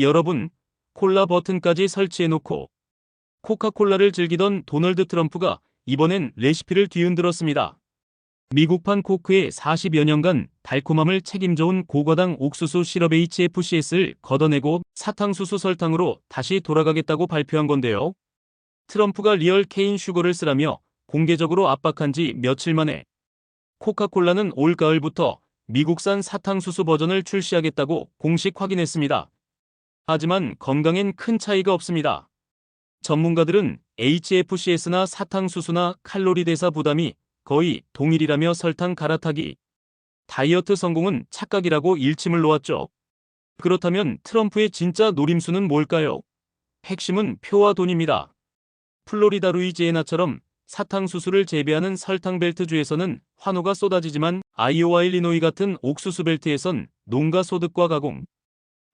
여러분, 콜라 버튼까지 설치해놓고 코카콜라를 즐기던 도널드 트럼프가 이번엔 레시피를 뒤흔들었습니다. 미국판 코크의 40여 년간 달콤함을 책임져온 고과당 옥수수 시럽 HFCS를 걷어내고 사탕수수 설탕으로 다시 돌아가겠다고 발표한 건데요. 트럼프가 리얼 케인 슈거를 쓰라며 공개적으로 압박한 지 며칠 만에 코카콜라는 올 가을부터 미국산 사탕수수 버전을 출시하겠다고 공식 확인했습니다. 하지만 건강엔 큰 차이가 없습니다. 전문가들은 HFCS나 사탕수수나 칼로리 대사 부담이 거의 동일이라며 설탕 갈아타기. 다이어트 성공은 착각이라고 일침을 놓았죠. 그렇다면 트럼프의 진짜 노림수는 뭘까요? 핵심은 표와 돈입니다. 플로리다 루이지애나처럼 사탕수수를 재배하는 설탕벨트주에서는 환호가 쏟아지지만 아이오와 일리노이 같은 옥수수 벨트에선 농가 소득과 가공,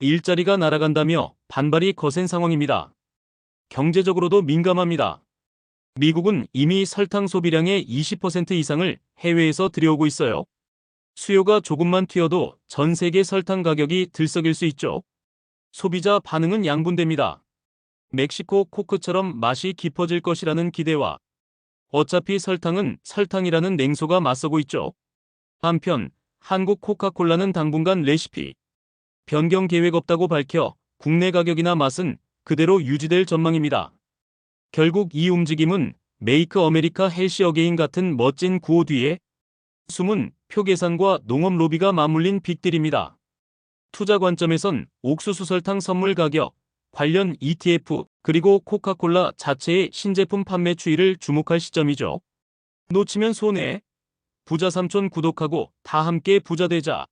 일자리가 날아간다며 반발이 거센 상황입니다. 경제적으로도 민감합니다. 미국은 이미 설탕 소비량의 20% 이상을 해외에서 들여오고 있어요. 수요가 조금만 튀어도 전 세계 설탕 가격이 들썩일 수 있죠. 소비자 반응은 양분됩니다. 멕시코 코크처럼 맛이 깊어질 것이라는 기대와 어차피 설탕은 설탕이라는 냉소가 맞서고 있죠. 한편 한국 코카콜라는 당분간 레시피 변경 계획 없다고 밝혀 국내 가격이나 맛은 그대로 유지될 전망입니다. 결국 이 움직임은 메이크 어메리카 헬시 어게인 같은 멋진 구호 뒤에 숨은 표 계산과 농업 로비가 맞물린 빅딜입니다. 투자 관점에선 옥수수 설탕 선물 가격, 관련 ETF, 그리고 코카콜라 자체의 신제품 판매 추이를 주목할 시점이죠. 놓치면 손해. 부자 삼촌 구독하고 다 함께 부자 되자.